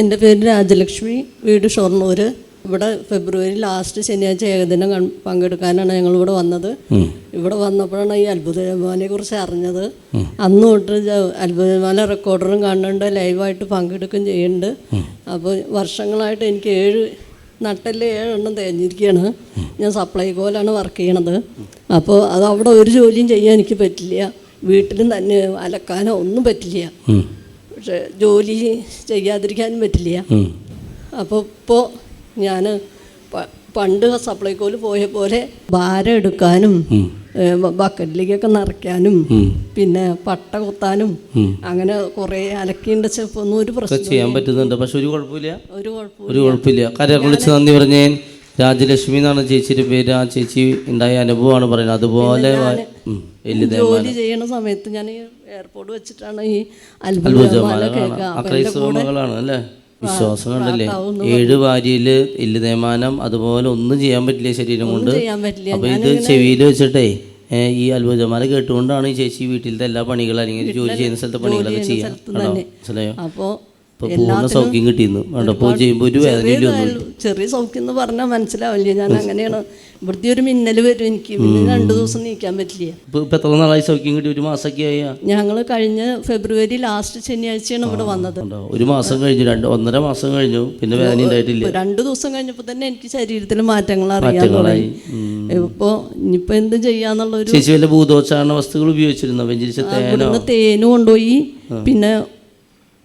എന്റെ പേര് രാജലക്ഷ്മി വീട് ഷൊർണൂർ ഇവിടെ ഫെബ്രുവരി ലാസ്റ്റ് ശനിയാഴ്ച ഏകദിനം പങ്കെടുക്കാനാണ് ഞങ്ങൾ ഇവിടെ വന്നത് ഇവിടെ വന്നപ്പോഴാണ് ഈ അത്ഭുത ജമാനെ കുറിച്ച് അറിഞ്ഞത്. അന്ന് തൊട്ട് അത്ഭുത ജമാന റെക്കോർഡറും കാണുന്നുണ്ട് ലൈവായിട്ട് പങ്കെടുക്കുകയും ചെയ്യുന്നുണ്ട്. അപ്പോൾ വർഷങ്ങളായിട്ട് എനിക്ക് ഏഴ് നട്ടൽ ഏഴെണ്ണം തേഞ്ഞിരിക്കുകയാണ്. ഞാൻ സപ്ലൈ സപ്ലൈകോയിലാണ് വർക്ക് ചെയ്യണത്. അപ്പോൾ അത് അവിടെ ഒരു ജോലിയും ചെയ്യാൻ എനിക്ക് പറ്റില്ല. വീട്ടിലും തന്നെ അലക്കാനോ ഒന്നും പറ്റില്ല. പക്ഷെ ജോലി ചെയ്യാതിരിക്കാനും പറ്റില്ല. അപ്പോൾ ഇപ്പോൾ ഞാൻ പണ്ട് സപ്ലൈക്കോയിൽ പോയ പോലെ ഭാരം എടുക്കാനും ബക്കറ്റിലേക്കൊക്കെ നിറയ്ക്കാനും പിന്നെ പട്ട കുത്താനും അങ്ങനെ കുറേ അലക്കിണ്ട. ചെപ്പൊന്നും ഒരു പ്രശ്നം ചെയ്യാൻ പറ്റുന്നുണ്ട്. പക്ഷെ ഒരു കുഴപ്പമില്ല. ഒരു കുഴപ്പമില്ല. ഒരു കുഴപ്പമില്ല. കാര്യം വിളിച്ച് നന്ദി പറഞ്ഞേ രാജലക്ഷ്മി എന്നാണ് ചേച്ചിയുടെ പേര്. ആ ചേച്ചി ഉണ്ടായ അനുഭവമാണ് പറയുന്നത്. അതുപോലെ ജോലി ചെയ്യണ സമയത്ത് ഞാൻ എയർപോർട്ട് വെച്ചിട്ടാണ് ഈ അത്ഭുതമാണ് അല്ലേ? വിശ്വാസം കണ്ടല്ലേ? ഏഴ് വാരിയിൽ എല്ല് തേമാനം അതുപോലെ ഒന്നും ചെയ്യാൻ പറ്റില്ല ശരീരം കൊണ്ട്. അപ്പൊ ഇത് ചെവിയിൽ വെച്ചിട്ടേ ഈ അത്ഭുതമാല കേട്ടുകൊണ്ടാണ് ഈ ചേച്ചി വീട്ടിലത്തെ എല്ലാ പണികളും അല്ലെങ്കിൽ ജോലി ചെയ്യുന്ന സ്ഥലത്തെ പണികളൊക്കെ ചെയ്യാം മനസ്സിലായോ? അപ്പോൾ പൂർണ സൗഖ്യം കിട്ടിയിരുന്നു പൂ ചെയ്യുമ്പോൾ ഒരു വേദനയില്ല ചെറിയ സൗഖ്യം എന്ന് പറഞ്ഞാൽ മനസ്സിലാവില്ല. ഞാൻ അങ്ങനെയാണ്. ഇവിടുത്തെ ഒരു മിന്നൽ വരും എനിക്ക്. പിന്നെ രണ്ടു ദിവസം നീക്കാൻ പറ്റില്ല. ഇപ്പൊ ഇപ്പൊ എത്ര നാളായി സൗഖ്യം കിട്ടി? ഒരു മാസമൊക്കെ ആയാ. ഞങ്ങൾ കഴിഞ്ഞ ഫെബ്രുവരി ലാസ്റ്റ് ശനിയാഴ്ചയാണ് ഇവിടെ വന്നത്? ഒരു മാസം കഴിഞ്ഞു രണ്ട് ഒന്നര മാസം കഴിഞ്ഞു. പിന്നെ വേദന ഉണ്ടായിട്ടില്ല. ഇപ്പൊ രണ്ടു ദിവസം കഴിഞ്ഞപ്പോൾ തന്നെ എനിക്ക് ശരീരത്തിൽ മാറ്റങ്ങൾ അറിയാൻ ഇപ്പോ തുടങ്ങി. ഇപ്പോൾ ഇനിയിപ്പോൾ എന്ത് ചെയ്യാന്നുള്ളൊരു ഒരു വല്ല ഭൂതോച്ചാരണ വസ്തുക്കൾ ഉപയോഗിച്ചിരുന്നു? തേനും? കൊണ്ടുപോയി. പിന്നെ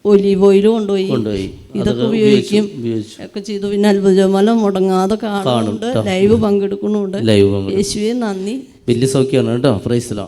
ഒലീവ് ഓയിൽ കൊണ്ടുപോയി. കൊണ്ടുപോയി. ഇതൊക്കെ ഉപയോഗിക്കും. ഒക്കെ ചെയ്തു. പിന്നെ അത്ഭുതമല മുടങ്ങാതെ കാണുന്നുണ്ട്. ലൈവ് പങ്കെടുക്കുന്നുണ്ട്. ലൈവ് യേശുവെ നന്ദി. വലിയ സൗഖ്യമാണ് കേട്ടോ. പ്രൈസിലോ